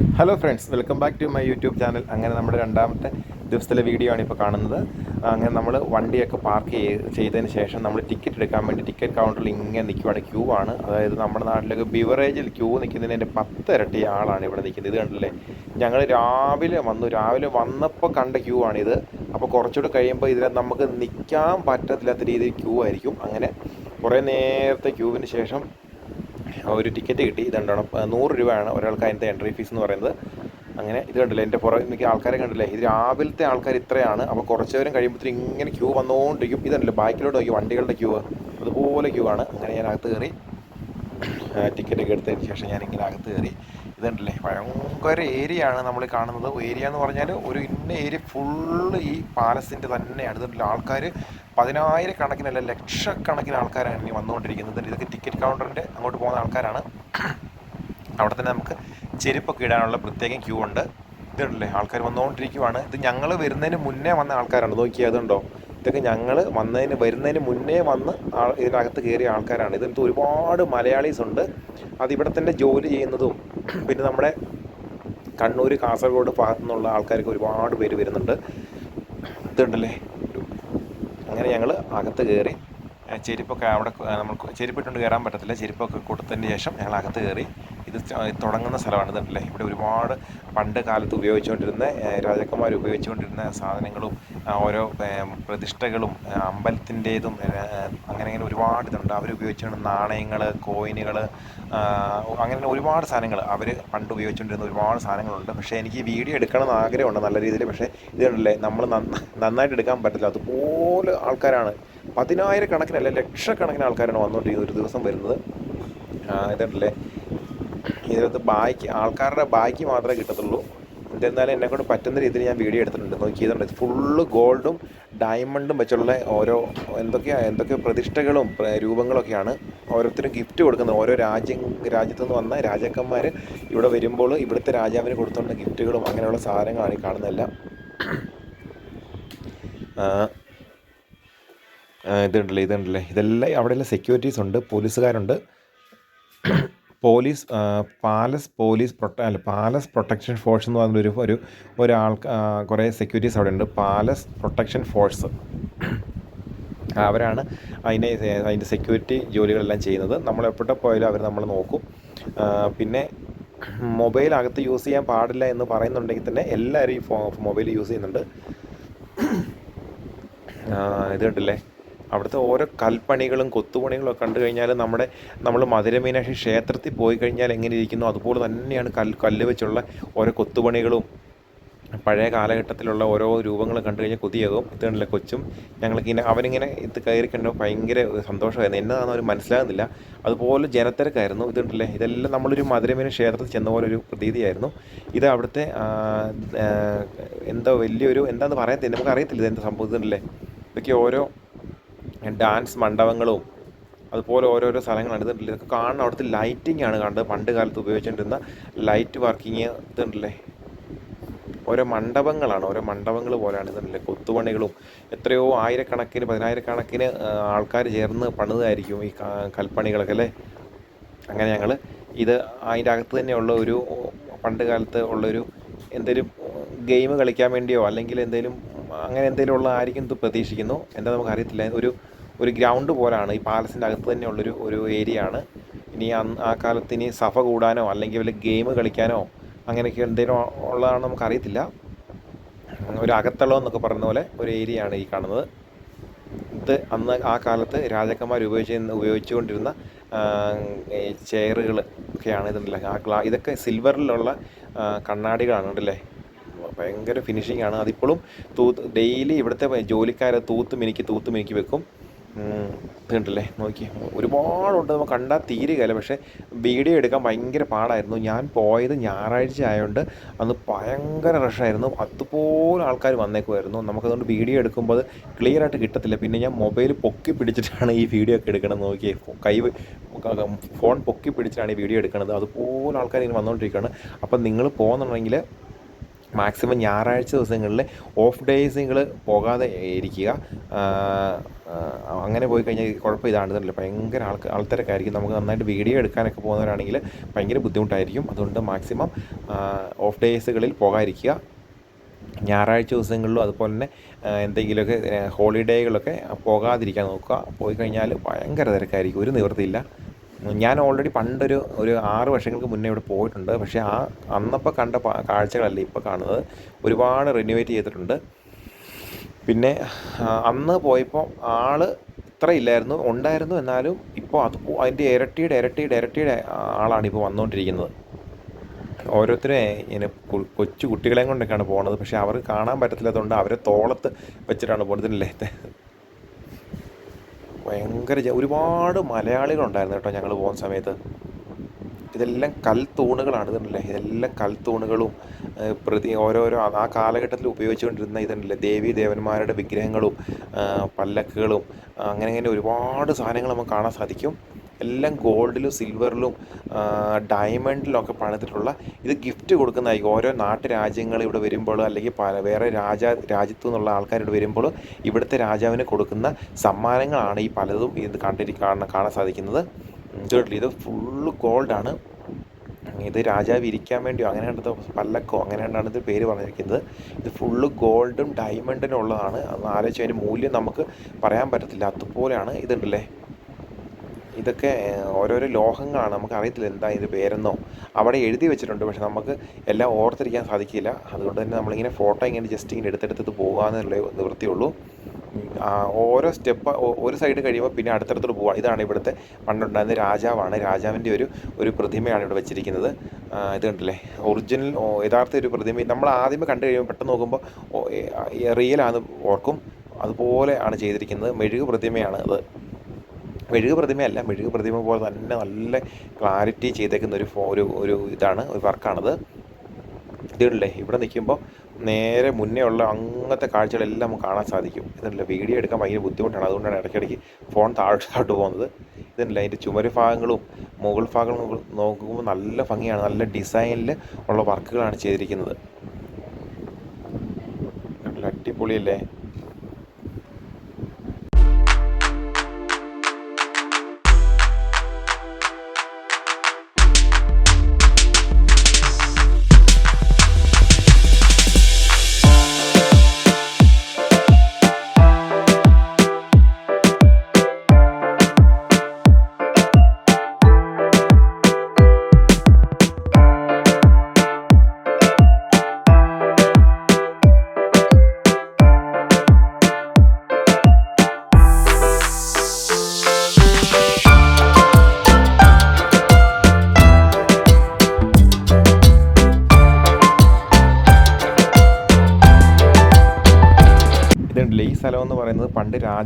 Hello friends welcome back to my YouTube channel അങ്ങനെ നമ്മുടെ രണ്ടാമത്തെ ദിവസത്തിലെ വീഡിയോ ആണ് ഇപ്പോൾ കാണുന്നത്. അങ്ങനെ നമ്മൾ വണ്ടിയൊക്കെ പാർക്ക് ചെയ്ത് ചെയ്തതിന് ശേഷം നമ്മൾ ടിക്കറ്റ് എടുക്കാൻ വേണ്ടി ടിക്കറ്റ് കൗണ്ടറിൽ ഇങ്ങനെ നിൽക്കുവാണ് ക്യൂ ആണ്. അതായത് നമ്മുടെ നാട്ടിലൊക്കെ ബിവറേജിൽ ക്യൂ നിൽക്കുന്നതിന്റെ പത്ത് ഇരട്ടി ആളാണ് ഇവിടെ നിൽക്കുന്നത് ഇത് കണ്ടില്ലേ? ഞങ്ങൾ രാവിലെ വന്നു. രാവിലെ വന്നപ്പോൾ കണ്ട ക്യൂ ആണിത്. അപ്പോൾ കുറച്ചുകൂടെ കഴിയുമ്പോൾ ഇതിനെ നമുക്ക് നിൽക്കാൻ പറ്റത്തില്ലാത്ത രീതിയിൽ ക്യൂ ആയിരിക്കും. അങ്ങനെ കുറേ നേരത്തെ ക്യൂവിന് ശേഷം ഒരു ടിക്കറ്റ് കിട്ടി. ഇതുണ്ടാണ് നൂറ് രൂപയാണ് ഒരാൾക്ക് അതിന്റെ എൻട്രി ഫീസ് എന്ന് പറയുന്നത്. അങ്ങനെ ഇത് കണ്ടില്ലേ എന്റെ പുറകെ മിക്ക ആൾക്കാരെ കണ്ടില്ലേ ഇത് രാവിലത്തെ ആൾക്കാർ ഇത്രയാണ്. അപ്പോൾ കുറച്ച് നേരം കഴിയുമ്പോഴത്തേക്കും ഇങ്ങനെ ക്യൂ വന്നുകൊണ്ടിരിക്കും ഇതല്ലേ ബാക്കിലോട്ട് നോക്കി വണ്ടികളുടെ ക്യൂ അതുപോലെ ക്യൂ ആണ്. അങ്ങനെ ഞാൻ അകത്ത് കയറി ടിക്കറ്റ് ഒക്കെ എടുത്തതിന് ശേഷം ഞാൻ ഇങ്ങനെ അകത്ത് കയറി. ഇതുണ്ടല്ലേ? ഭയങ്കര ഏരിയ ആണ് നമ്മൾ കാണുന്നത്. ഏരിയ എന്ന് പറഞ്ഞാൽ ഒരു ഇന്ന ഏരിയ ഫുള്ള് ഈ പാലസിന്റെ തന്നെയാണ്. ഇതുണ്ടല്ലോ. ആൾക്കാർ പതിനായിരക്കണക്കിനല്ല ലക്ഷക്കണക്കിന് ആൾക്കാരാണ് ഇനി വന്നുകൊണ്ടിരിക്കുന്നത്. ഇതൊക്കെ ടിക്കറ്റ് കൗണ്ടറിന്റെ അങ്ങോട്ട് പോകുന്ന ആൾക്കാരാണ്. അവിടെ തന്നെ നമുക്ക് ചെരുപ്പൊക്കെ ഇടാനുള്ള പ്രത്യേകം ക്യൂ ഉണ്ട്. ഇതുണ്ടല്ലേ? ആൾക്കാർ വന്നുകൊണ്ടിരിക്കുവാണ്. ഇത് ഞങ്ങൾ വരുന്നതിന് മുന്നേ വന്ന ആൾക്കാരാണ്. നോക്കിയാൽ അതുണ്ടോ? ഇതൊക്കെ ഞങ്ങൾ വന്നതിന് വരുന്നതിന് മുന്നേ വന്ന് ഇതിനകത്ത് കയറിയ ആൾക്കാരാണ്. ഇതിനകത്ത് ഒരുപാട് മലയാളീസ് ഉണ്ട്. അതിവിടെ തന്നെ ജോലി ചെയ്യുന്നതും പിന്നെ നമ്മുടെ കണ്ണൂർ കാസർഗോഡ് ഭാഗത്തു നിന്നുള്ള ആൾക്കാർക്ക് ഒരുപാട് പേര് വരുന്നുണ്ട്. ഇതുണ്ടല്ലേ? അങ്ങനെ ഞങ്ങൾ അകത്ത് കയറി ചെരുപ്പൊക്കെ അവിടെ നമ്മൾ ചെരുപ്പിട്ടുകൊണ്ട് കയറാൻ പറ്റത്തില്ല. ചെരുപ്പൊക്കെ കൊടുത്തതിന് ശേഷം ഞങ്ങൾ അകത്ത് കയറി ഇത് തുടങ്ങുന്ന സ്ഥലമാണ് ഇതുണ്ടല്ലേ? ഇവിടെ ഒരുപാട് പണ്ട് കാലത്ത് ഉപയോഗിച്ചുകൊണ്ടിരുന്ന രാജാക്കന്മാർ ഉപയോഗിച്ചുകൊണ്ടിരുന്ന സാധനങ്ങളും ഓരോ പ്രതിഷ്ഠകളും അമ്പലത്തിന്റെതും അങ്ങനെ അങ്ങനെ ഒരുപാട് ഇതുണ്ട്. അവർ ഉപയോഗിച്ചുകൊണ്ട് നാണയങ്ങൾ കോയിനുകൾ അങ്ങനെ ഒരുപാട് സാധനങ്ങൾ അവർ പണ്ട് ഉപയോഗിച്ചുകൊണ്ടിരുന്ന ഒരുപാട് സാധനങ്ങളുണ്ട്. പക്ഷേ എനിക്ക് വീഡിയോ എടുക്കണമെന്ന് ആഗ്രഹമുണ്ട് നല്ല രീതിയിൽ. പക്ഷേ ഇതുണ്ടല്ലേ നമ്മൾ നന്നായിട്ട് എടുക്കാൻ പറ്റില്ല അതുപോലെ ആൾക്കാരാണ് പതിനായിരക്കണക്കിനല്ല ലക്ഷക്കണക്കിന് ആൾക്കാരാണ് വന്നുകൊണ്ടിരിക്കുന്നത് ഒരു ദിവസം വരുന്നത്. ഇതുണ്ടല്ലേ ഇതിനകത്ത് ബാക്കി ആൾക്കാരുടെ ബാക്കി മാത്രമേ കിട്ടത്തുള്ളൂ. എന്നിരുന്നാലും എന്നെക്കൊണ്ട് പറ്റുന്ന രീതിയിൽ ഞാൻ വീഡിയോ എടുത്തിട്ടുണ്ട്. നോക്കി ഇതുണ്ട്. ഫുള്ള് ഗോൾഡും ഡയമണ്ടും വെച്ചുള്ള ഓരോ എന്തൊക്കെയാ എന്തൊക്കെ പ്രതിഷ്ഠകളും പ്ര- രൂപങ്ങളൊക്കെയാണ് ഓരോരുത്തരും ഗിഫ്റ്റ് കൊടുക്കുന്നത്. ഓരോ രാജ്യം രാജ്യത്തു നിന്ന് വന്ന രാജാക്കന്മാർ ഇവിടെ വരുമ്പോൾ ഇവിടുത്തെ രാജാവിന് കൊടുത്തുള്ള ഗിഫ്റ്റുകളും അങ്ങനെയുള്ള സാധനങ്ങളാണ് ഈ കാണുന്നതെല്ലാം. ഇതുണ്ടല്ലേ ഇതുണ്ടല്ലേ. ഇതെല്ലാം അവിടെയുള്ള സെക്യൂരിറ്റീസ് ഉണ്ട് പോലീസുകാരുണ്ട്. പോലീസ് പാലസ് പോലീസ് പ്രൊട്ട അല്ല പാലസ് പ്രൊട്ടക്ഷൻ ഫോഴ്സ് എന്ന് പറഞ്ഞൊരു ഒരു ഒരാൾ കുറേ സെക്യൂരിറ്റീസ് അവിടെ ഉണ്ട്. Palace protection force. അവരാണ് അതിനെ അതിന്റെ സെക്യൂരിറ്റി ജോലികളെല്ലാം ചെയ്യുന്നത്. നമ്മൾ എപ്പോഴത്തെ പോയാലും അവർ നമ്മൾ നോക്കും. പിന്നെ മൊബൈൽ അകത്ത് യൂസ് ചെയ്യാൻ പാടില്ല എന്ന് പറയുന്നുണ്ടെങ്കിൽ തന്നെ എല്ലാവരും ഈ മൊബൈൽ യൂസ് ചെയ്യുന്നുണ്ട്. ഇത് കണ്ടില്ലേ? അവിടുത്തെ ഓരോ കൽപ്പണികളും കൊത്തുപണികളും കണ്ടു കഴിഞ്ഞാൽ നമ്മുടെ നമ്മൾ മധുരമീനാക്ഷി ക്ഷേത്രത്തിൽ പോയി കഴിഞ്ഞാൽ എങ്ങനെ ഇരിക്കുന്നു? അതുപോലെ തന്നെയാണ് കൽ കല്ല് വെച്ചുള്ള ഓരോ കൊത്തുപണികളും. പഴയ കാലഘട്ടത്തിലുള്ള ഓരോ രൂപങ്ങളും കണ്ടു കഴിഞ്ഞാൽ കൊതിയാകും. ഇത് കൊച്ചും? ഞങ്ങൾക്കിങ്ങനെ അവനിങ്ങനെ ഇത് കയറി കണ്ടു ഭയങ്കര സന്തോഷമായിരുന്നു. എന്നതാണെന്ന് അവർ മനസ്സിലാകുന്നില്ല. അതുപോലെ ജനത്തിരക്കായിരുന്നു ഇത് കണ്ടില്ലേ? ഇതെല്ലാം നമ്മളൊരു മധുരമീന ക്ഷേത്രത്തിൽ ചെന്ന പോലെ ഒരു പ്രതീതിയായിരുന്നു. ഇത് അവിടുത്തെ എന്തോ വലിയൊരു എന്താണെന്ന് പറയത്തില്ല നമുക്ക് അറിയത്തില്ല ഇതെന്താ സംഭവം. ഇതുണ്ടല്ലേ ഇതൊക്കെ ഓരോ ഡാൻസ് മണ്ഡപങ്ങളും അതുപോലെ ഓരോരോ സ്ഥലങ്ങൾ ഇതുണ്ടല്ലേ ഇതൊക്കെ കാണുന്ന അവിടുത്തെ ലൈറ്റിംഗ് ആണ് കണ്ടത്. പണ്ട് കാലത്ത് ഉപയോഗിച്ചുകൊണ്ടിരുന്ന ലൈറ്റ് വർക്കിങ് ഇതുണ്ടല്ലേ? ഓരോ മണ്ഡപങ്ങളാണ്. ഓരോ മണ്ഡപങ്ങൾ പോലെയാണ് ഇതുണ്ടല്ലേ? കൊത്തുപണികളും എത്രയോ ആയിരക്കണക്കിന് പതിനായിരക്കണക്കിന് ആൾക്കാർ ചേർന്ന് പണിതായിരിക്കും ഈ കൽപ്പണികളൊക്കെ അല്ലേ? അങ്ങനെ ഞങ്ങൾ ഇത് അതിന്റെ അകത്ത് തന്നെയുള്ള ഒരു പണ്ട് കാലത്ത് ഉള്ളൊരു എന്തെങ്കിലും ഗെയിം കളിക്കാൻ വേണ്ടിയോ അല്ലെങ്കിൽ എന്തെങ്കിലും അങ്ങനെ എന്തെങ്കിലും ഉള്ള ആയിരിക്കും പ്രതീക്ഷിക്കുന്നു. എന്താ നമുക്ക് അറിയത്തില്ല. ഒരു ഒരു ഗ്രൗണ്ട് പോലാണ്. ഈ പാലസിന്റെ അകത്ത് തന്നെയുള്ളൊരു ഒരു ഏരിയ ആണ് ഇനി ആ കാലത്ത് ഇനി സഭ കൂടാനോ അല്ലെങ്കിൽ വല്ല ഗെയിം കളിക്കാനോ അങ്ങനെയൊക്കെ എന്തെങ്കിലും ഉള്ളതാണെന്ന് നമുക്കറിയത്തില്ല. ഒരു അകത്തളം എന്നൊക്കെ പറയുന്ന പോലെ ഒരു ഏരിയ ആണ് ഈ കാണുന്നത്. ഇത് അന്ന് ആ കാലത്ത് രാജാക്കന്മാർ ഉപയോഗിച്ച് ഉപയോഗിച്ചുകൊണ്ടിരുന്ന ചെയറുകൾ ഒക്കെയാണ് ഇതുണ്ടല്ലേ ആ ഗ്ലാ ഇതൊക്കെ സിൽവറിലുള്ള കണ്ണാടികളാണ് ഉണ്ടല്ലേ ഭയങ്കര ഫിനിഷിംഗ് ആണ്. അതിപ്പോഴും തൂത്ത് ഡെയിലി ഇവിടുത്തെ ജോലിക്കാരെ തൂത്ത് മിനുക്കി തൂത്ത് മിനുക്കി വെക്കും. ഉം, ഇത് കണ്ടില്ലേ നോക്കി ഒരുപാടുണ്ട്. നമുക്ക് കണ്ടാൽ തീരുകയില്ല പക്ഷേ വീഡിയോ എടുക്കാൻ ഭയങ്കര പാടായിരുന്നു. ഞാൻ പോയത് ഞായറാഴ്ച ആയതുകൊണ്ട് അന്ന് ഭയങ്കര റഷായിരുന്നു അതുപോലെ ആൾക്കാർ വന്നേക്കുമായിരുന്നു നമുക്കതുകൊണ്ട് വീഡിയോ എടുക്കുമ്പോൾ ക്ലിയർ ആയിട്ട് കിട്ടത്തില്ല. പിന്നെ ഞാൻ മൊബൈൽ പൊക്കി പിടിച്ചിട്ടാണ് ഈ വീഡിയോ ഒക്കെ എടുക്കണത് നോക്കിയേ. കൈ ഫോൺ പൊക്കി പിടിച്ചിട്ടാണ് ഈ വീഡിയോ എടുക്കുന്നത് അതുപോലെ ആൾക്കാർ ഇങ്ങനെ വന്നുകൊണ്ടിരിക്കുകയാണ് അപ്പം നിങ്ങൾ പോകുന്നുണ്ടെങ്കിൽ മാക്സിമം ഞായറാഴ്ച ദിവസങ്ങളിൽ ഓഫ് ഡേയ്സ് നിങ്ങൾ പോകാതെ ഇരിക്കുക. അങ്ങനെ പോയി കഴിഞ്ഞാൽ കുഴപ്പം ഇതാണെന്നുണ്ടല്ലോ ഭയങ്കര ആൾക്ക് ആൾത്തിരക്കായിരിക്കും. നമുക്ക് നന്നായിട്ട് വീഡിയോ എടുക്കാനൊക്കെ പോകുന്നവരാണെങ്കിൽ ഭയങ്കര ബുദ്ധിമുട്ടായിരിക്കും. അതുകൊണ്ട് മാക്സിമം ഓഫ് ഡേയ്സുകളിൽ പോകാതിരിക്കുക. ഞായറാഴ്ച ദിവസങ്ങളിലും അതുപോലെ തന്നെ എന്തെങ്കിലുമൊക്കെ ഹോളിഡേകളൊക്കെ പോകാതിരിക്കാൻ നോക്കുക. പോയി കഴിഞ്ഞാൽ ഭയങ്കര തിരക്കായിരിക്കും. ഒരു നിവൃത്തിയില്ല. ഞാൻ ഓൾറെഡി പണ്ടൊരു ഒരു ആറ് വർഷങ്ങൾക്ക് മുന്നേ ഇവിടെ പോയിട്ടുണ്ട്. പക്ഷേ ആ അന്നപ്പോൾ കണ്ട കാഴ്ചകളല്ല ഇപ്പോൾ കാണുന്നത്? ഒരുപാട് റിനോവേറ്റ് ചെയ്തിട്ടുണ്ട്. പിന്നെ അന്ന് പോയപ്പോൾ ആൾ ഇത്ര ഇല്ലായിരുന്നു ഉണ്ടായിരുന്നു. എന്നാലും ഇപ്പോൾ അത് അതിന്റെ ഇരട്ടിയുടെ ഇരട്ടിയുടെ ഇരട്ടിയുടെ ആളാണ് ഇപ്പോൾ വന്നുകൊണ്ടിരിക്കുന്നത്. ഓരോരുത്തരെ ഇങ്ങനെ കൊച്ചു കുട്ടികളെയും കൊണ്ടൊക്കെയാണ് പോകുന്നത് പക്ഷേ അവർക്ക് കാണാൻ പറ്റത്തില്ലാത്തതുകൊണ്ട് അവരെ തോളത്ത് വെച്ചിട്ടാണ് പോകുന്നത് ഭയങ്കര ഒരുപാട് മലയാളികളുണ്ടായിരുന്നു കേട്ടോ ഞങ്ങൾ പോകുന്ന സമയത്ത്. ഇതെല്ലാം കൽത്തൂണുകളാണ് ഇതുണ്ടല്ലേ? ഇതെല്ലാം കൽത്തൂണുകളും തൂണുകളും പ്രതി ഓരോരോ ആ- കാലഘട്ടത്തിൽ ഉപയോഗിച്ചുകൊണ്ടിരുന്ന ഇതുണ്ടല്ലേ? ദേവി ദേവന്മാരുടെ വിഗ്രഹങ്ങളും പല്ലക്കുകളും അങ്ങനെ അങ്ങനെ ഒരുപാട് സാധനങ്ങൾ നമുക്ക് കാണാൻ സാധിക്കും. എല്ലാം ഗോൾഡിലും സിൽവറിലും ഡയമണ്ടിലും ഒക്കെ പണിതിട്ടുള്ള ഇത് ഗിഫ്റ്റ് കൊടുക്കുന്നതായിരിക്കും. ഓരോ നാട്ടുരാജ്യങ്ങൾ ഇവിടെ വരുമ്പോൾ അല്ലെങ്കിൽ പല വേറെ രാജ രാജ്യത്തു നിന്നുള്ള ആൾക്കാർ ഇവിടെ വരുമ്പോൾ ഇവിടുത്തെ രാജാവിന് കൊടുക്കുന്ന സമ്മാനങ്ങളാണ് ഈ പലതും ഇത് കണ്ടിരി കാണാൻ കാണാൻ സാധിക്കുന്നത്. ഇത് ഫുള്ള് ഗോൾഡാണ്. ഇത് രാജാവ് ഇരിക്കാൻ വേണ്ടിയോ അങ്ങനെ കണ്ടത് പല്ലക്കോ അങ്ങനെയാണ് ഇത് പേര് പറഞ്ഞിരിക്കുന്നത്. ഇത് ഫുള്ള് ഗോൾഡും ഡയമണ്ടിനും ഉള്ളതാണ് അത് ആലോചിച്ച് അതിന്റെ മൂല്യം നമുക്ക് പറയാൻ പറ്റത്തില്ല. അതുപോലെയാണ് ഇതുണ്ടല്ലേ? ഇതൊക്കെ ഓരോരോ ലോഹങ്ങളാണ്. നമുക്ക് അറിയത്തില്ല എന്താ ഇത് പേരെന്നോ. അവിടെ എഴുതി വെച്ചിട്ടുണ്ട്. പക്ഷെ നമുക്ക് എല്ലാം ഓർത്തിരിക്കാൻ സാധിക്കില്ല. അതുകൊണ്ട് തന്നെ നമ്മളിങ്ങനെ ഫോട്ടോ ഇങ്ങനെ ജസ്റ്റ് ഇങ്ങനെ എടുത്തെടുത്ത് പോകാമെന്നുള്ള നിവൃത്തിയുള്ളൂ. ഉം, ആ, ഓരോ സ്റ്റെപ്പ് ഒരു സൈഡ് കഴിയുമ്പോൾ പിന്നെ അടുത്തടുത്തോട്ട് പോവുക. ഇതാണ് ഇവിടുത്തെ പണ്ടുണ്ടായിരുന്ന രാജാവാണ്. രാജാവിന്റെ ഒരു ഒരു പ്രതിമയാണ് ഇവിടെ വെച്ചിരിക്കുന്നത്. ഇത് കണ്ടില്ലേ? ഒറിജിനൽ യഥാർത്ഥ ഒരു പ്രതിമ. നമ്മൾ ആദ്യമേ കണ്ടു കഴിയുമ്പോൾ പെട്ടെന്ന് നോക്കുമ്പോൾ റിയലാണ് ഓർക്കും. അതുപോലെ ആണ് ചെയ്തിരിക്കുന്നത്. മെഴുക് പ്രതിമയാണ് അത്. മെഴുക് പ്രതിമയല്ല മെഴുക് പ്രതിമ പോലെ തന്നെ നല്ല ക്ലാരിറ്റി ചെയ്തേക്കുന്ന ഒരു ഒരു ഒരു ഇതാണ് ഒരു വർക്കാണത് ഇതുണ്ടല്ലേ ഇവിടെ നിൽക്കുമ്പോൾ നേരെ മുന്നേ ഉള്ള അങ്ങനത്തെ കാഴ്ചകളെല്ലാം നമുക്ക് കാണാൻ സാധിക്കും. ഇതല്ല വീഡിയോ എടുക്കാൻ ഭയങ്കര ബുദ്ധിമുട്ടാണ്. അതുകൊണ്ടാണ് ഇടയ്ക്കിടയ്ക്ക് ഫോൺ താഴോട്ട് പോകുന്നത്. ഇതല്ല അതിന്റെ ചുമര് ഭാഗങ്ങളും മുകൾ ഭാഗങ്ങളും നോക്കുമ്പോൾ നല്ല ഭംഗിയാണ്. നല്ല ഡിസൈനിൽ ഉള്ള വർക്കുകളാണ് ചെയ്തിരിക്കുന്നത്. അടിപൊളിയല്ലേ?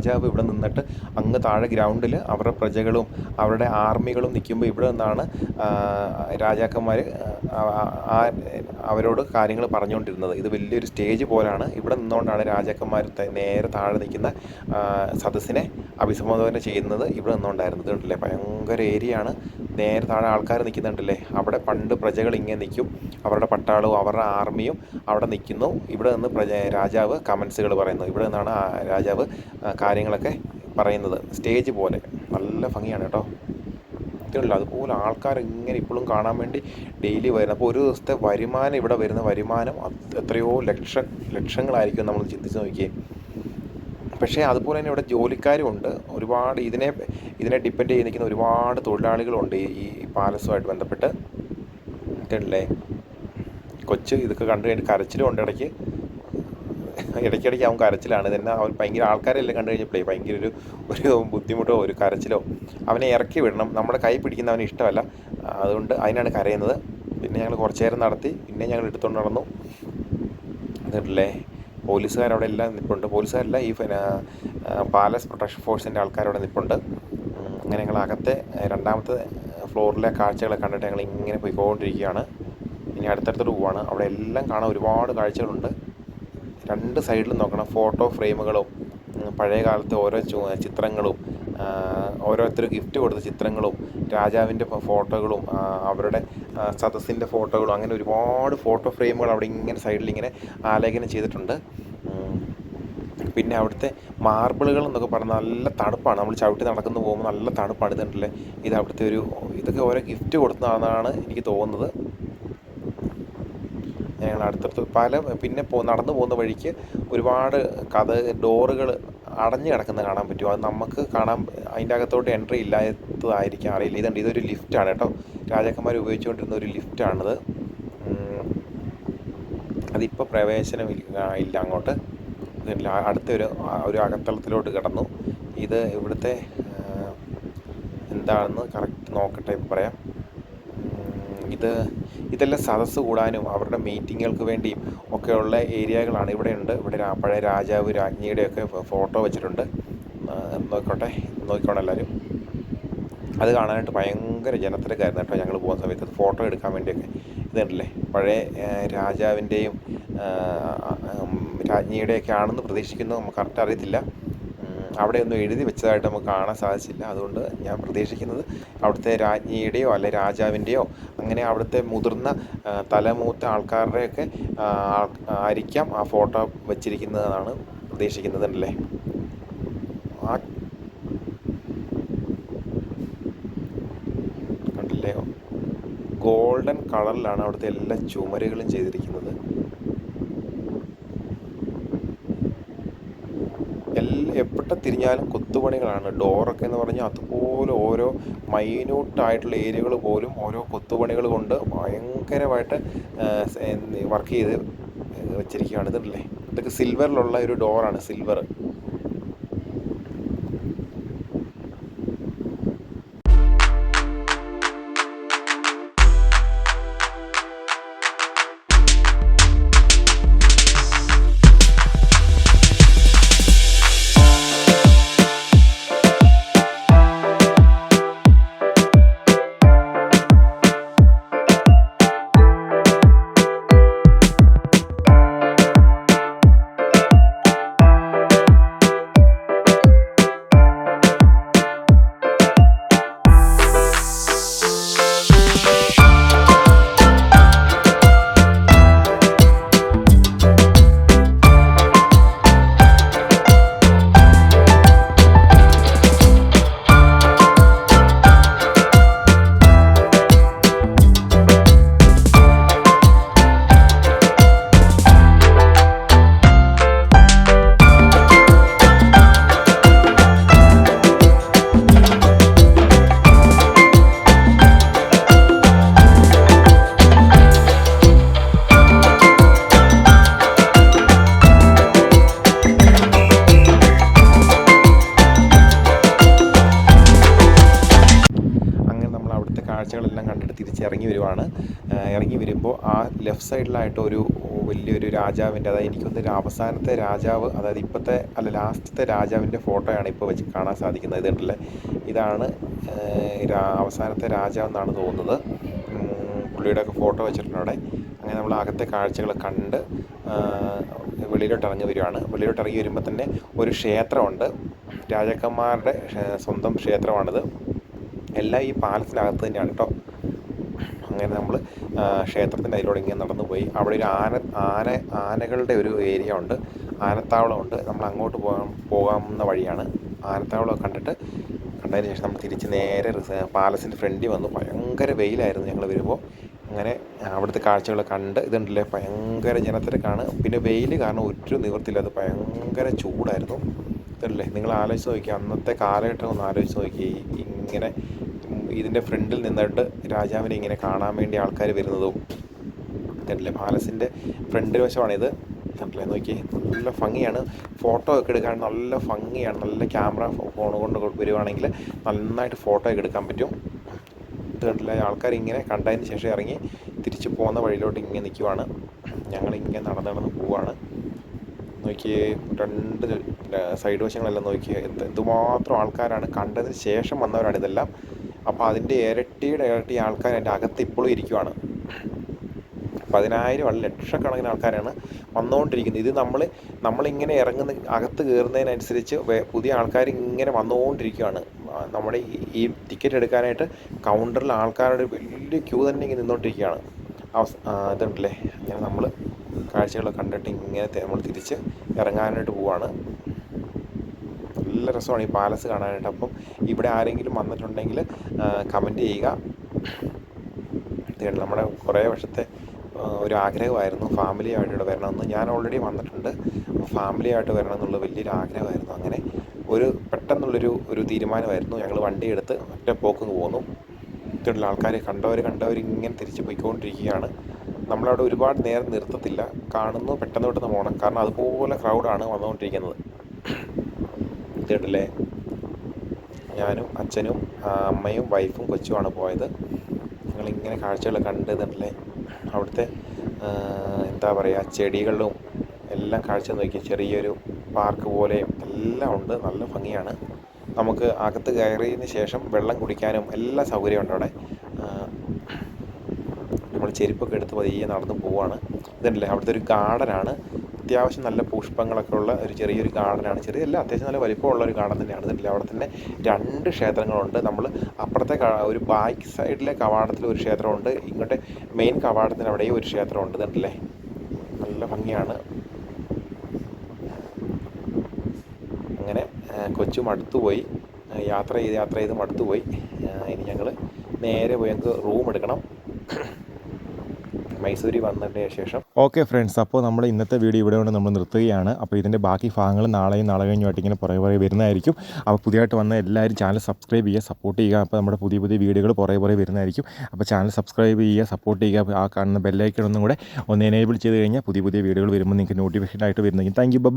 രാജാവ് ഇവിടെ നിന്നിട്ട് താഴെ ഗ്രൗണ്ടിൽ അവരുടെ പ്രജകളും അവരുടെ ആർമികളും നിൽക്കുമ്പോൾ ഇവിടെ നിന്നാണ് രാജാക്കന്മാർ അവരോട് കാര്യങ്ങൾ പറഞ്ഞുകൊണ്ടിരുന്നത്. ഇത് വലിയൊരു സ്റ്റേജ് പോലാണ്. ഇവിടെ നിന്നുകൊണ്ടാണ് രാജാക്കന്മാർ നേരെ താഴെ നിൽക്കുന്ന സദസ്സിനെ അഭിസംബോധന ചെയ്യുന്നത് ഇവിടെ നിന്നുകൊണ്ടായിരുന്നത് കണ്ടില്ലേ? ഭയങ്കര ഏരിയയാണ്. നേരെ താഴെ ആൾക്കാർ നിൽക്കുന്നുണ്ടല്ലേ അവിടെ പണ്ട് പ്രജകൾ ഇങ്ങനെ നിൽക്കും. അവരുടെ പട്ടാളവും അവരുടെ ആർമിയും അവിടെ നിൽക്കുന്നു. ഇവിടെ നിന്ന് പ്രജ രാജാവ് കമൻസുകൾ പറയുന്നു. ഇവിടെ നിന്നാണ് രാജാവ് കാര്യങ്ങളൊക്കെ പറയുന്നത്. സ്റ്റേജ് പോലെ. നല്ല ഭംഗിയാണ് കേട്ടോ. ഇതുള്ള അതുപോലെ ആൾക്കാർ ഇങ്ങനെ ഇപ്പോഴും കാണാൻ വേണ്ടി ഡെയിലി വരുന്നത്. അപ്പോൾ ഒരു ദിവസത്തെ വരുമാനം ഇവിടെ വരുന്ന വരുമാനം എത്രയോ ലക്ഷ ലക്ഷങ്ങളായിരിക്കും നമ്മൾ ചിന്തിച്ച് നോക്കിയേ. പക്ഷേ അതുപോലെ തന്നെ ഇവിടെ ജോലിക്കാരും ഉണ്ട്. ഒരുപാട് ഇതിനെ ഇതിനെ ഡിപ്പെൻഡ് ചെയ്ത് നിൽക്കുന്ന ഒരുപാട് തൊഴിലാളികളുണ്ട് ഈ പാലസുമായിട്ട് ബന്ധപ്പെട്ട്. ഇതല്ലേ? കൊച്ച് ഇതൊക്കെ കണ്ടു കഴിഞ്ഞിട്ട് കരച്ചിലും ഉണ്ട് ഇടയ്ക്ക്. ഇടയ്ക്കിടയ്ക്ക് അവൻ കരച്ചിലാണ്. തന്നെ അവൻ ഭയങ്കര ആൾക്കാരെല്ലാം കണ്ടു കഴിഞ്ഞപ്പോഴേ ഭയങ്കര ഒരു ഒരു ബുദ്ധിമുട്ടോ ഒരു കരച്ചിലോ അവനെ ഇറക്കി വിടണം. നമ്മുടെ കൈ പിടിക്കുന്ന അവന് ഇഷ്ടമല്ല. അതുകൊണ്ട് അതിനാണ് കരയുന്നത്. പിന്നെ ഞങ്ങൾ കുറച്ച് നേരം നടത്തി. പിന്നെ ഞങ്ങൾ എടുത്തുകൊണ്ട് നടന്നു. എന്നിട്ടില്ലേ പോലീസുകാർ അവിടെ എല്ലാം നിൽപ്പുണ്ട് പോലീസുകാരല്ല ഈ പാലസ് പ്രൊട്ടക്ഷൻ ഫോഴ്സിന്റെ ആൾക്കാരവിടെ നിൽപ്പുണ്ട് അങ്ങനെ ഞങ്ങൾ അകത്തെ രണ്ടാമത്തെ ഫ്ലോറിലെ കാഴ്ചകളെ കണ്ടിട്ട് ഞങ്ങൾ ഇങ്ങനെ പോയിക്കൊണ്ടിരിക്കുകയാണ്. ഇനി അടുത്തടുത്തോട്ട് പോവാണ്. അവിടെ എല്ലാം കാണാൻ ഒരുപാട് കാഴ്ചകളുണ്ട്. രണ്ട് സൈഡിലും നോക്കണം. ഫോട്ടോ ഫ്രെയിമുകളും പഴയ കാലത്തെ ഓരോ ചിത്രങ്ങളും ഓരോരുത്തർ ഗിഫ്റ്റ് കൊടുത്ത ചിത്രങ്ങളും രാജാവിന്റെ ഫോട്ടോകളും അവരുടെ സദസ്സിന്റെ ഫോട്ടോകളും അങ്ങനെ ഒരുപാട് ഫോട്ടോ ഫ്രെയിമുകൾ അവിടെ ഇങ്ങനെ സൈഡിൽ ഇങ്ങനെ ആലേഖനം ചെയ്തിട്ടുണ്ട്. പിന്നെ അവിടുത്തെ മാർബിളുകൾ എന്നൊക്കെ പറഞ്ഞാൽ നല്ല തണുപ്പാണ്. നമ്മൾ ചവിട്ടി നടക്കുന്നു പോകുമ്പോൾ നല്ല തണുപ്പാണ്. ഇതുണ്ടല്ലേ? ഇത് അവിടുത്തെ ഒരു ഇതൊക്കെ ഓരോ ഗിഫ്റ്റ് കൊടുത്തതാണെന്നാണ് എനിക്ക് തോന്നുന്നത്. ഞങ്ങൾ അടുത്തടുത്ത് പല പിന്നെ പോ നടന്നു പോകുന്ന വഴിക്ക് ഒരുപാട് കഥ ഡോറുകൾ അടഞ്ഞു കിടക്കുന്നത് കാണാൻ പറ്റും. അത് നമുക്ക് കാണാൻ അതിന്റെ അകത്തോട്ട് എൻട്രി ഇല്ലാത്തതായിരിക്കാം. അറിയില്ല. ഇതുണ്ട്. ഇതൊരു ലിഫ്റ്റാണ് കേട്ടോ. രാജാക്കന്മാർ ഉപയോഗിച്ചുകൊണ്ടിരുന്ന ഒരു ലിഫ്റ്റാണിത്. അതിപ്പോൾ പ്രവേശനം ഇല്ല അങ്ങോട്ട്. അടുത്ത അടുത്തൊരു ഒരു അകത്തളത്തിലോട്ട് കിടന്നു. ഇത് ഇവിടുത്തെ എന്താണെന്ന് കറക്റ്റ് നോക്കട്ടെ പറയാം. ഇത് ഇതെല്ലാം സദസ്സ് കൂടാനും അവരുടെ മീറ്റിങ്ങുകൾക്ക് വേണ്ടിയും ഒക്കെയുള്ള ഏരിയകളാണ് ഇവിടെ ഉണ്ട്. ഇവിടെ പഴയ രാജാവ് രാജ്ഞിയുടെയൊക്കെ ഫോട്ടോ വെച്ചിട്ടുണ്ട്. നോക്കോട്ടെ നോക്കിക്കോണം എല്ലാവരും. അത് കാണാനായിട്ട് ഭയങ്കര ജനത്തിരക്കായിരുന്നു കേട്ടോ ഞങ്ങൾ പോകുന്ന സമയത്ത്. ഫോട്ടോ എടുക്കാൻ വേണ്ടിയൊക്കെ ഇതുണ്ടല്ലേ? പഴയ രാജാവിന്റെയും രാജ്ഞിയുടെയൊക്കെ ആണെന്ന് പ്രതീക്ഷിക്കുന്നു. നമുക്ക് കറക്റ്റ് അറിയത്തില്ല. അവിടെ ഒന്നും എഴുതി വെച്ചതായിട്ട് നമുക്ക് കാണാൻ സാധിച്ചില്ല. അതുകൊണ്ട് ഞാൻ പ്രതീക്ഷിക്കുന്നത് അവിടുത്തെ രാജ്ഞിയുടെയോ അല്ലെ രാജാവിന്റെയോ അങ്ങനെ അവിടുത്തെ മുതിർന്ന തലമൂത്ത ആൾക്കാരുടെയൊക്കെ ആയിരിക്കാം ആ ഫോട്ടോ വെച്ചിരിക്കുന്നതെന്നാണ് പ്രതീക്ഷിക്കുന്നത് അല്ലേ? ആ കണ്ടില്ലേ? ഗോൾഡൻ കളറിലാണ് അവിടുത്തെ എല്ലാ ചുമരുകളും ചെയ്തിരിക്കുന്നത് എല്ലാ എവിടെ തിരിഞ്ഞാലും കൊത്തുപണികളാണ്. ഡോറൊക്കെ എന്ന് പറഞ്ഞാൽ അതുപോലെ ഓരോ മൈന്യൂട്ടായിട്ടുള്ള ഏരിയകൾ പോലും ഓരോ കൊത്തുപണികൾ കൊണ്ട് ഭയങ്കരമായിട്ട് വർക്ക് ചെയ്ത് വെച്ചിരിക്കുകയാണ്. ഇതല്ലേ ഇതൊക്കെ സിൽവറിലുള്ള ഒരു ഡോറാണ് സിൽവർ. കണ്ടിട്ട് തിരിച്ചിറങ്ങി വരുവാണ്. ഇറങ്ങി വരുമ്പോൾ ആ ലെഫ്റ്റ് സൈഡിലായിട്ട് ഒരു വലിയൊരു രാജാവിന്റെ അതായത് എനിക്കൊന്ന് അവസാനത്തെ രാജാവ് അതായത് ഇപ്പോഴത്തെ അല്ല ലാസ്റ്റത്തെ രാജാവിന്റെ ഫോട്ടോയാണ് ഇപ്പോൾ വെച്ച് കാണാൻ സാധിക്കുന്നത്. ഇതുണ്ടല്ലേ? ഇതാണ് അവസാനത്തെ രാജാവ് എന്നാണ് തോന്നുന്നത്. പുള്ളിയുടെയൊക്കെ ഫോട്ടോ വെച്ചിട്ടുണ്ട് അവിടെ. അങ്ങനെ നമ്മൾ അകത്തെ കാഴ്ചകൾ കണ്ട് വെളിയിലോട്ട് ഇറങ്ങി വരികയാണ് വെളിയിലോട്ട് ഇറങ്ങി വരുമ്പോൾ തന്നെ ഒരു ക്ഷേത്രമുണ്ട്. രാജാക്കന്മാരുടെ സ്വന്തം ക്ഷേത്രമാണിത്. എല്ലാം ഈ പാലത്തിനകത്ത് തന്നെയാണ് കേട്ടോ. അങ്ങനെ നമ്മൾ ക്ഷേത്രത്തിന്റെ അതിലൂടെ ഇങ്ങനെ നടന്നു പോയി അവിടെ ഒരു ആന ആന ആനകളുടെ ഒരു ഏരിയ ഉണ്ട്. ആനത്താവളമുണ്ട് നമ്മൾ അങ്ങോട്ട് പോകാൻ പോകാവുന്ന വഴിയാണ്. ആനത്താവളം കണ്ടിട്ട് കണ്ടതിന് ശേഷം നമ്മൾ തിരിച്ച് നേരെ പാലസിന്റെ ഫ്രണ്ടിൽ വന്നു. ഭയങ്കര വെയിലായിരുന്നു ഞങ്ങൾ വരുമ്പോൾ. അങ്ങനെ അവിടുത്തെ കാഴ്ചകൾ കണ്ട് ഇതുണ്ടല്ലേ? ഭയങ്കര ജനത്തിരക്കാണ്. പിന്നെ വെയിൽ കാരണം ഒരു നിവർത്തില്ല അത് ഭയങ്കര ചൂടായിരുന്നു. ഇതല്ലേ? നിങ്ങൾ ആലോചിച്ച് നോക്കി അന്നത്തെ കാലഘട്ടം ഒന്ന് ആലോചിച്ച് നോക്കി ഇങ്ങനെ ഇതിന്റെ ഫ്രണ്ടിൽ നിന്നിട്ട് രാജാവിനെ ഇങ്ങനെ കാണാൻ വേണ്ടി ആൾക്കാർ വരുന്നതും കണ്ടില്ല? പാലസിന്റെ ഫ്രണ്ട് വശമാണിത് കണ്ടില്ലേ? നോക്കി നല്ല ഭംഗിയാണ്. ഫോട്ടോ ഒക്കെ എടുക്കാൻ നല്ല ഭംഗിയാണ്. നല്ല ക്യാമറ ഫോൺ കൊണ്ട് വരുവാണെങ്കിൽ നന്നായിട്ട് ഫോട്ടോ ഒക്കെ എടുക്കാൻ പറ്റും. കണ്ടില്ല? ആൾക്കാർ ഇങ്ങനെ കണ്ടതിന് ശേഷം ഇറങ്ങി തിരിച്ച് പോകുന്ന വഴിയിലോട്ട് ഇങ്ങനെ നിൽക്കുവാണ് ഞങ്ങളിങ്ങനെ നടന്ന് നടന്ന് പോവാണ്. നോക്കിയേ രണ്ട് സൈഡ് വശങ്ങളെല്ലാം നോക്കിയേ എന്ത് എന്തുമാത്രം ആൾക്കാരാണ് കണ്ടതിന് ശേഷം വന്നവരാണ് ഇതെല്ലാം. അപ്പോൾ അതിന്റെ ഇരട്ടിയുടെ ഇരട്ടി ആൾക്കാർ അതിന്റെ അകത്ത് ഇപ്പോഴും ഇരിക്കുവാണ്. പതിനായിരം അല്ല ലക്ഷക്കണക്കിന് ആൾക്കാരാണ് വന്നുകൊണ്ടിരിക്കുന്നത്. ഇത് നമ്മൾ നമ്മളിങ്ങനെ ഇറങ്ങുന്ന അകത്ത് കയറുന്നതിനനുസരിച്ച് പുതിയ ആൾക്കാർ ഇങ്ങനെ വന്നുകൊണ്ടിരിക്കുകയാണ് നമ്മുടെ ഈ- ടിക്കറ്റ് എടുക്കാനായിട്ട് കൗണ്ടറിൽ ആൾക്കാരുടെ വലിയ ക്യൂ തന്നെ ഇങ്ങനെ നിന്നുകൊണ്ടിരിക്കുകയാണ് അവസ് ഇതുണ്ടല്ലേ? അങ്ങനെ നമ്മൾ കാഴ്ചകളൊക്കെ കണ്ടിട്ട് ഇങ്ങനെ നമ്മൾ തിരിച്ച് ഇറങ്ങാനായിട്ട് പോവാണ്. നല്ല രസമാണ് ഈ പാലസ് കാണാനായിട്ട്. അപ്പം ഇവിടെ ആരെങ്കിലും വന്നിട്ടുണ്ടെങ്കിൽ കമന്റ് ചെയ്യുക. നമ്മുടെ കുറേ വർഷത്തെ ഒരു ആഗ്രഹമായിരുന്നു ഫാമിലിയായിട്ട് ഇവിടെ വരണമെന്ന്. ഞാൻ ഓൾറെഡി വന്നിട്ടുണ്ട്. ഫാമിലിയായിട്ട് വരണം എന്നുള്ള വലിയൊരു ആഗ്രഹമായിരുന്നു. അങ്ങനെ ഒരു പെട്ടെന്നുള്ളൊരു ഒരു തീരുമാനമായിരുന്നു. ഞങ്ങൾ വണ്ടി എടുത്ത് ഒറ്റ പോക്ക് പോന്നു. ഇത്തരത്തിലുള്ള ആൾക്കാർ കണ്ടവർ കണ്ടവർ ഇങ്ങനെ തിരിച്ച് പോയിക്കൊണ്ടിരിക്കുകയാണ്. നമ്മളവിടെ ഒരുപാട് നേരം നിർത്തത്തില്ല. കാണുന്നു പെട്ടെന്ന് പെട്ടെന്ന് പോകണം കാരണം അതുപോലെ ക്രൗഡാണ് വന്നുകൊണ്ടിരിക്കുന്നത്. ഇതുണ്ടല്ലേ ഞാനും അച്ഛനും അമ്മയും വൈഫും കൊച്ചുമാണ് പോയത്. ഞങ്ങളിങ്ങനെ കാഴ്ചകൾ കണ്ടതല്ലേ അവിടുത്തെ എന്താ പറയുക ചെടികളും എല്ലാം കാഴ്ച നോക്കി ചെറിയൊരു പാർക്ക് പോലെ എല്ലാം ഉണ്ട്. നല്ല ഭംഗിയാണ്. നമുക്ക് അകത്ത് കയറിയതിന് ശേഷം വെള്ളം കുടിക്കാനും എല്ലാ സൗകര്യമുണ്ട് അവിടെ. നമ്മൾ ചെരുപ്പൊക്കെ എടുത്ത് പതിയെ നടന്ന് പോവാണ്. ഇതല്ലേ അവിടുത്തെ ഒരു ഗാർഡനാണ്. അത്യാവശ്യം നല്ല പുഷ്പങ്ങളൊക്കെ ഉള്ള ഒരു ചെറിയൊരു ഗാർഡനാണ്. ചെറിയല്ല അത്യാവശ്യം നല്ല വലിപ്പമുള്ള ഒരു ഗാർഡൻ തന്നെയാണ്. ഇതിന്റെ അവിടെ തന്നെ രണ്ട് ക്ഷേത്രങ്ങളുണ്ട്. നമ്മൾ അപ്പുറത്തെ ഒരു ബാക്ക് സൈഡിലെ കവാടത്തിൽ ഒരു ക്ഷേത്രമുണ്ട്. ഇങ്ങോട്ട് മെയിൻ കവാടത്തിന് അവിടെയും ഒരു ക്ഷേത്രമുണ്ട്. ഇതുണ്ടല്ലേ നല്ല ഭംഗിയാണ്. അങ്ങനെ കൊച്ചു മടുത്തുപോയി യാത്ര ചെയ്ത് യാത്ര ചെയ്ത് മടുത്തുപോയി ഇനി ഞങ്ങൾ നേരെ പോയി ഞങ്ങൾക്ക് റൂം എടുക്കണം. മൈസൂരിൽ വന്നതിന് ശേഷം. ഓക്കെ ഫ്രണ്ട്സ് അപ്പോൾ നമ്മൾ ഇന്നത്തെ വീഡിയോ ഇവിടെ കൊണ്ട് നമ്മൾ നിർത്തുകയാണ്. അപ്പോൾ ഇതിന്റെ ബാക്കി ഭാഗങ്ങൾ നാളെയും നാളെ കഴിഞ്ഞുമായിട്ട് ഇങ്ങനെ പുറകെ പുറകെ വരുന്നതായിരിക്കും. അപ്പോൾ പുതിയതായിട്ട് വന്ന എല്ലാവരും ചാനൽ സബ്സ്ക്രൈബ് ചെയ്യുക സപ്പോർട്ട് ചെയ്യുക. അപ്പോൾ നമ്മുടെ പുതിയ പുതിയ വീഡിയോകൾ പുറകെ പുറകെ വരുന്നതായിരിക്കും. അപ്പോൾ ചാനൽ സബ്സ്ക്രൈബ് ചെയ്യുക സപ്പോർട്ട് ചെയ്യുക. ആ കാണുന്ന ബെല്ലൈക്കൺ ഒന്നും കൂടെ ഒന്ന് എനേബിൾ ചെയ്ത് കഴിഞ്ഞാൽ പുതിയ പുതിയ വീഡിയോകൾ വരുമ്പോൾ നിങ്ങൾക്ക് നോട്ടിഫിക്കേഷൻ ആയിട്ട് വരുന്നെങ്കിൽ താങ്ക് യു ബൈ